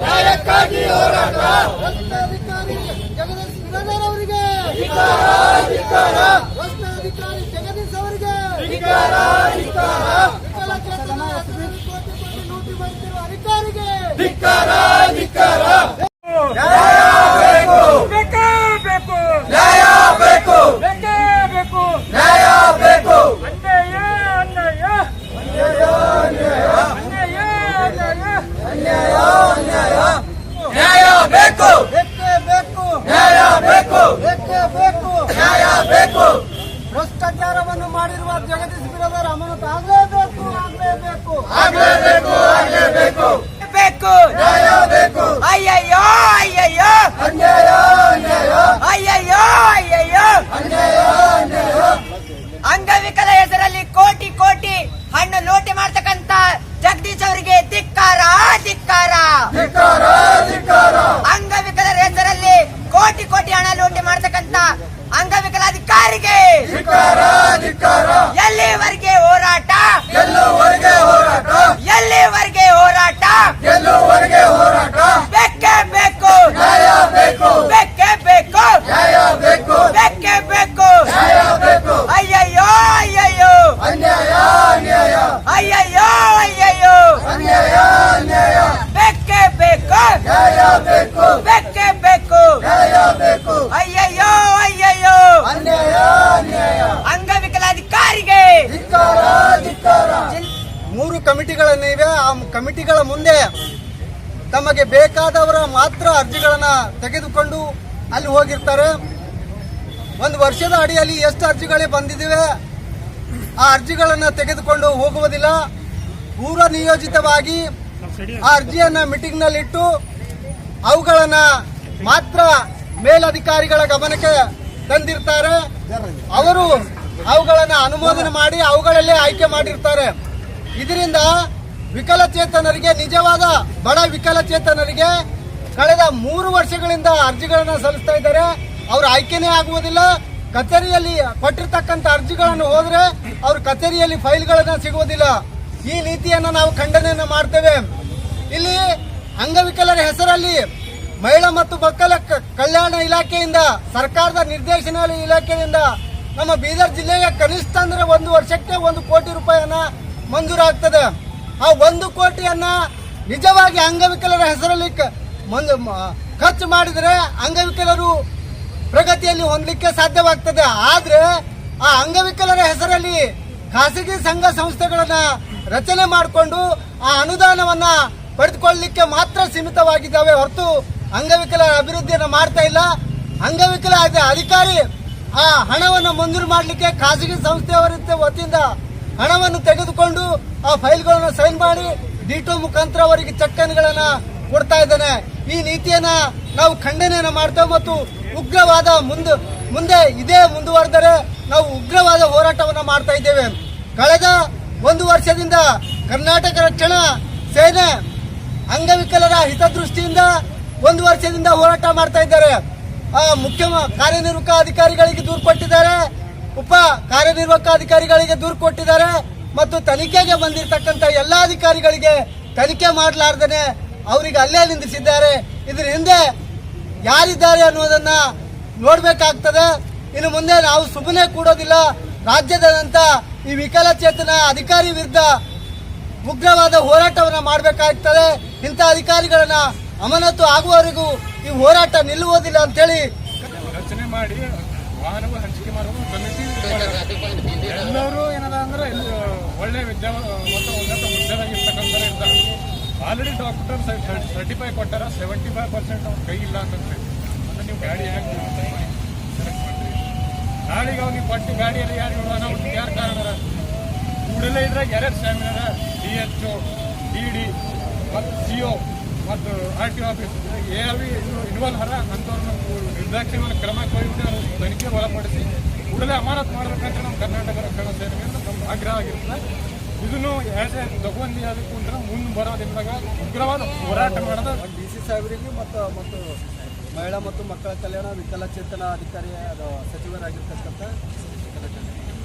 ನ್ಯಾಯಕ್ಕಾಗಿ ಹೋರಾಟ? ಜಗದೀಶ್ ಬಿರಾದಾರ್ ಅವರಿಗೆ. ಭ್ರಷ್ಟಾಧಿಕಾರಿ ಜಗದೀಶ್ ಅವರಿಗೆ. ವಿಕಲಚೇತನ ಕೋಟಿ ಕೋಟಿ ಲೂಟಿ ಮಾಡುತ್ತಿರುವ ಅಧಿಕಾರಿಗೆ ಬೇಕೇ ಬೇಕು ನ್ಯಾಯ ಬೇಕು ಬೇಕೇ ಬೇಕು ನ್ಯಾಯ ಬೇಕು ಅನ್ಯಾಯ ಅನ್ಯಾಯ ಅನ್ಯಾಯ ಅನ್ಯಾಯ ನ್ಯಾಯ ಬೇಕು ಬೇಕೇ ಬೇಕು ನ್ಯಾಯ ಬೇಕು ಬೇಕೇ ಬೇಕು ಬೇಕು ಭ್ರಷ್ಟಾಚಾರವನ್ನು ಮಾಡಿರುವ ಜಗದೀಶ್ ಬಿರಾದಾರ್ ಅಮಾನತು ಆಗಲೇಬೇಕು ಆಗಲೇಬೇಕು. ಆಗಲೇಬೇಕು ಆಗಲೇಬೇಕು. ಬೇಕು ಬೇಕು. ಅಯ್ಯಯ್ಯೋ ಅನ್ಯಾಯ ಅನ್ಯಾಯ ಅಯ್ಯಯ್ಯೋ ಅಯ್ಯಯ್ಯೋ ಅನ್ಯಾಯ ಅನ್ಯಾಯ ಅಂಗವಿಕಲ ಹೆಸರಲ್ಲಿ ಕೋಟಿ ಕೋಟಿ ಹಣ್ಣು ಲೂಟಿ ಮಾಡ್ತಕ್ಕಂತ ಜಗದೀಶ್ ಅವರಿಗೆ ಧಿಕ್ಕಾರ ಧಿಕ್ಕಾರ ಧಿಕ್ಕಾರ ಧಿಕ್ಕಾರ ಅಂಗವಿಕಲರ ಹೆಸರಲ್ಲಿ ಕೋಟಿ ಕೋಟಿ ಹಣ ಲೂಟಿ ಮಾಡ್ತಕ್ಕಂತ ಅಂಗವಿಕಲಾಧಿಕಾರಿಗೆ ಧಿಕ್ಕಾರ ಧಿಕ್ಕಾರ ಎಲ್ಲಿವರೆಗೆ ಹೋರಾಟ ಗೆಲ್ಲುವರೆಗೆ ಹೋರಾಟ ಎಲ್ಲಿವರೆಗೆ ಹೋರಾಟ ಗೆಲ್ಲುವರೆಗೆ ಹೋರಾಟ ಬೇಕೇ ಬೇಕು ನ್ಯಾಯ ಬೇಕು ಬೇಕೇ ಬೇಕು ನ್ಯಾಯ ಬೇಕು ಬೇಕೇ ಬೇಕು ನ್ಯಾಯ ಬೇಕು ಅಯ್ಯಯ್ಯೋ ಅಯ್ಯಯ್ಯೋ ಅನ್ಯಾಯ ಅನ್ಯಾಯ ಅಯ್ಯಯ್ಯೋ ಅಯ್ಯಯ್ಯೋ ಅನ್ಯಾಯ ಅನ್ಯಾಯ ಬೇಕೇ ಬೇಕು ನ್ಯಾಯ ಬೇಕು ಬೇಕೇ ಬೇಕು ನ್ಯಾಯ ಬೇಕು ಅಯ್ಯಯ್ಯೋ ಅಯ್ಯಯ್ಯೋ ಅನ್ಯಾಯ ಅನ್ಯಾಯ ಅಂಗವಿಕಲಾಧಿಕಾರಿಗೆ ಧಿಕ್ಕಾರ ಧಿಕ್ಕಾರ ಮೂರು ಕಮಿಟಿಗಳನ್ನಿವೆ ಆ ಕಮಿಟಿಗಳ ಮುಂದೆ ತಮಗೆ ಬೇಕಾದವರ ಮಾತ್ರ ಅರ್ಜಿಗಳನ್ನು ತೆಗೆದುಕೊಂಡು ಅಲ್ಲಿ ಹೋಗಿರ್ತಾರೆ. ಒಂದು ವರ್ಷದ ಅಡಿಯಲ್ಲಿ ಎಷ್ಟು ಅರ್ಜಿಗಳೇ ಬಂದಿದ್ದೇವೆ ಆ ಅರ್ಜಿಗಳನ್ನು ತೆಗೆದುಕೊಂಡು ಹೋಗುವುದಿಲ್ಲ. ಪೂರ್ವ ನಿಯೋಜಿತವಾಗಿ ಆ ಅರ್ಜಿಯನ್ನು ಮೀಟಿಂಗ್ನಲ್ಲಿಟ್ಟು ಅವುಗಳನ್ನು ಮಾತ್ರ ಮೇಲಧಿಕಾರಿಗಳ ಗಮನಕ್ಕೆ ತಂದಿರ್ತಾರೆ. ಅವರು ಅವುಗಳನ್ನು ಅನುಮೋದನೆ ಮಾಡಿ ಅವುಗಳಲ್ಲೇ ಆಯ್ಕೆ ಮಾಡಿರ್ತಾರೆ. ಇದರಿಂದ ವಿಕಲಚೇತನರಿಗೆ, ನಿಜವಾದ ಬಡ ವಿಕಲಚೇತನರಿಗೆ ಕಳೆದ ಮೂರು ವರ್ಷಗಳಿಂದ ಅರ್ಜಿಗಳನ್ನು ಸಲ್ಲಿಸ್ತಾ ಇದ್ದಾರೆ. ಅವ್ರ ಆಯ್ಕೆನೇ ಆಗುವುದಿಲ್ಲ. ಕಚೇರಿಯಲ್ಲಿ ಕೊಟ್ಟಿರ್ತಕ್ಕಂಥ ಅರ್ಜಿಗಳನ್ನು ಹೋದ್ರೆ ಅವ್ರ ಕಚೇರಿಯಲ್ಲಿ ಫೈಲ್ಗಳನ್ನ ಸಿಗುವುದಿಲ್ಲ. ಈ ನೀತಿಯನ್ನ ನಾವು ಖಂಡನೆಯನ್ನು ಮಾಡ್ತೇವೆ. ಇಲ್ಲಿ ಅಂಗವಿಕಲರ ಹೆಸರಲ್ಲಿ ಮಹಿಳಾ ಮತ್ತು ಮಕ್ಕಳ ಕಲ್ಯಾಣ ಇಲಾಖೆಯಿಂದ, ಸರ್ಕಾರದ ನಿರ್ದೇಶನಾಲಯ ಇಲಾಖೆಯಿಂದ ನಮ್ಮ ಬೀದರ್ ಜಿಲ್ಲೆಯ ಕನಿಷ್ಠ ಅಂದ್ರೆ ಒಂದು ವರ್ಷಕ್ಕೆ ಒಂದು ಕೋಟಿ ರೂಪಾಯಿಯನ್ನ ಮಂಜೂರಾಗ್ತದೆ. ಆ ಒಂದು ಕೋಟಿಯನ್ನ ನಿಜವಾಗಿ ಅಂಗವಿಕಲರ ಹೆಸರಲ್ಲಿ ಖರ್ಚು ಮಾಡಿದರೆ ಅಂಗವಿಕಲರು ಪ್ರಗತಿಯಲ್ಲಿ ಹೊಂದಲಿಕ್ಕೆ ಸಾಧ್ಯವಾಗ್ತದೆ. ಆದ್ರೆ ಆ ಅಂಗವಿಕಲರ ಹೆಸರಲ್ಲಿ ಖಾಸಗಿ ಸಂಘ ಸಂಸ್ಥೆಗಳನ್ನ ರಚನೆ ಮಾಡಿಕೊಂಡು ಆ ಅನುದಾನವನ್ನ ಪಡೆದುಕೊಳ್ಳಲಿಕ್ಕೆ ಮಾತ್ರ ಸೀಮಿತವಾಗಿದ್ದಾವೆ ಹೊರತು ಅಂಗವಿಕಲರ ಅಭಿವೃದ್ಧಿಯನ್ನು ಮಾಡ್ತಾ ಇಲ್ಲ. ಅಂಗವಿಕಲ ಅಧ- ಅಧಿಕಾರಿ ಆ ಹಣವನ್ನು ಮಂಜೂರು ಮಾಡಲಿಕ್ಕೆ ಖಾಸಗಿ ಸಂಸ್ಥೆಯವರ ವತಿಯಿಂದ ಹಣವನ್ನು ತೆಗೆದುಕೊಂಡು ಆ ಫೈಲ್ಗಳನ್ನು ಸೈನ್ ಮಾಡಿ ಡಿಟೋ ಮುಖಾಂತರ ಅವರಿಗೆ ಚಕ್ಕನ್ಗಳನ್ನ ಕೊಡ್ತಾ ಇದ್ದಾನೆ. ಈ ನೀತಿಯನ್ನ ನಾವು ಖಂಡನೆಯನ್ನ ಮಾಡ್ತೇವೆ ಮತ್ತು ಉಗ್ರವಾದ ಮುಂದೆ ಮುಂದೆ ಇದೇ ಮುಂದುವರೆದರೆ ನಾವು ಉಗ್ರವಾದ ಹೋರಾಟವನ್ನ ಮಾಡ್ತಾ ಇದ್ದೇವೆ. ಕಳೆದ ಒಂದು ವರ್ಷದಿಂದ ಕರ್ನಾಟಕ ರಕ್ಷಣಾ ಸೇನೆ ಅಂಗವಿಕಲರ ಹಿತದೃಷ್ಟಿಯಿಂದ ಒಂದು ವರ್ಷದಿಂದ ಹೋರಾಟ ಮಾಡ್ತಾ ಇದ್ದಾರೆ. ಆ ಮುಖ್ಯ ಕಾರ್ಯನಿರ್ವಾಹಕ ಅಧಿಕಾರಿಗಳಿಗೆ ದೂರು ಕೊಟ್ಟಿದ್ದಾರೆ. ಉಪ ಕಾರ್ಯನಿರ್ವಾಹಕ ಅಧಿಕಾರಿಗಳಿಗೆ ದೂರು ಕೊಟ್ಟಿದ್ದಾರೆ ಮತ್ತು ತನಿಖೆಗೆ ಬಂದಿರತಕ್ಕಂತ ಎಲ್ಲಾ ಅಧಿಕಾರಿಗಳಿಗೆ ತನಿಖೆ ಮಾಡಲಾರ್ದೇ ಅವರಿಗೆ ಅಲ್ಲೇ ನಿಂದಿಸಿದ್ದಾರೆ. ಇದ್ರ ಹಿಂದೆ ಯಾರಿದ್ದಾರೆ ಅನ್ನೋದನ್ನ ನೋಡಬೇಕಾಗ್ತದೆ. ಇನ್ನು ಮುಂದೆ ನಾವು ಸುಮ್ಮನೆ ಕೂಡೋದಿಲ್ಲ. ರಾಜ್ಯದಾದ್ಯಂತ ಈ ವಿಕಲಚೇತನ ಅಧಿಕಾರಿ ವಿರುದ್ಧ ಉಗ್ರವಾದ ಹೋರಾಟವನ್ನ ಮಾಡಬೇಕಾಗ್ತದೆ. ಇಂಥ ಅಧಿಕಾರಿಗಳನ್ನ ಅಮಾನತು ಆಗುವವರೆಗೂ ಈ ಹೋರಾಟ ನಿಲ್ಲುವುದಿಲ್ಲ ಅಂತೇಳಿ ರಚನೆ ಮಾಡಿ ಎಲ್ಲರೂ ಏನದ ಅಂದ್ರೆ ಒಳ್ಳೆ ವಿದ್ಯಾ ಮತ್ತು ಉನ್ನತ ಹುದ್ದೆದಾಗಿರ್ತಕ್ಕಂಥ ಇರ್ತಾರೆ. ಆಲ್ರೆಡಿ ಡಾಕ್ಟರ್ ಸರ್ಟಿಫೈ ಕೊಟ್ಟಾರ ಸೆವೆಂಟಿ ಫೈವ್ ಪರ್ಸೆಂಟ್ ಅವ್ರ ಕೈ ಇಲ್ಲ ಅಂತಂದ್ರೆ ಅಂದ್ರೆ ನೀವು ಗಾಡಿ ಯಾಕೆ ಸೆಲೆಕ್ಟ್ ಮಾಡ್ತೀರಿ? ನಾಳೆಗೆ ಅವ್ನಿಗೆ ಪಟ್ಟಿ ಗಾಡಿಯಲ್ಲಿ ಯಾರು ನೋಡೋಣ ಅವ್ರಿಗೆ ಯಾರು ಕಾರಣ ಕೂಡಲೇ ಇದ್ರಾಗ ಎರಡು ಸ್ಯಾಮಿನಾರ D H O, D D ಮತ್ತು ಸಿ ಒ ಮತ್ತು ಆರ್ ಟಿ ಆಫೀಸ್. ಎ ಏವಿ ಇನ್ವಾಲ್ವ್ ಹರ ಅಂಥವ್ರನ್ನ ನಿರ್ದಾಕ್ಷಿಣ್ಯ ಕ್ರಮ ಕೈಗೊಂಡು ತನಿಖೆ ಒಳಪಡಿಸಿ ಕೂಡಲೇ ಅಮಾನತ್ ಮಾಡಬೇಕಂತ ನಮ್ಮ ಕರ್ನಾಟಕ ರಕ್ಷಣಾ ಸೇನೆಯಿಂದ ನಮ್ಮ ಆಗ್ರಹ ಆಗಿರ್ತದೆ ಇದನ್ನು ಆಸ್ ಎ ತಗೊಂಡು ಅದಕ್ಕೂ ಮುಂದೆ ಬರೋ ದಿನದಾಗ ಉಗ್ರವಾದ ಹೋರಾಟ ಮಾಡೋದು ಡಿ ಸಿ ಸಾಹೇಬರಿಗೆ ಮತ್ತು ಮತ್ತು ಮಹಿಳಾ ಮತ್ತು ಮಕ್ಕಳ ಕಲ್ಯಾಣ ವಿಕಲಚೇತನ ಅಧಿಕಾರಿ ಅದು ಸಚಿವರಾಗಿರ್ತಕ್ಕಂಥ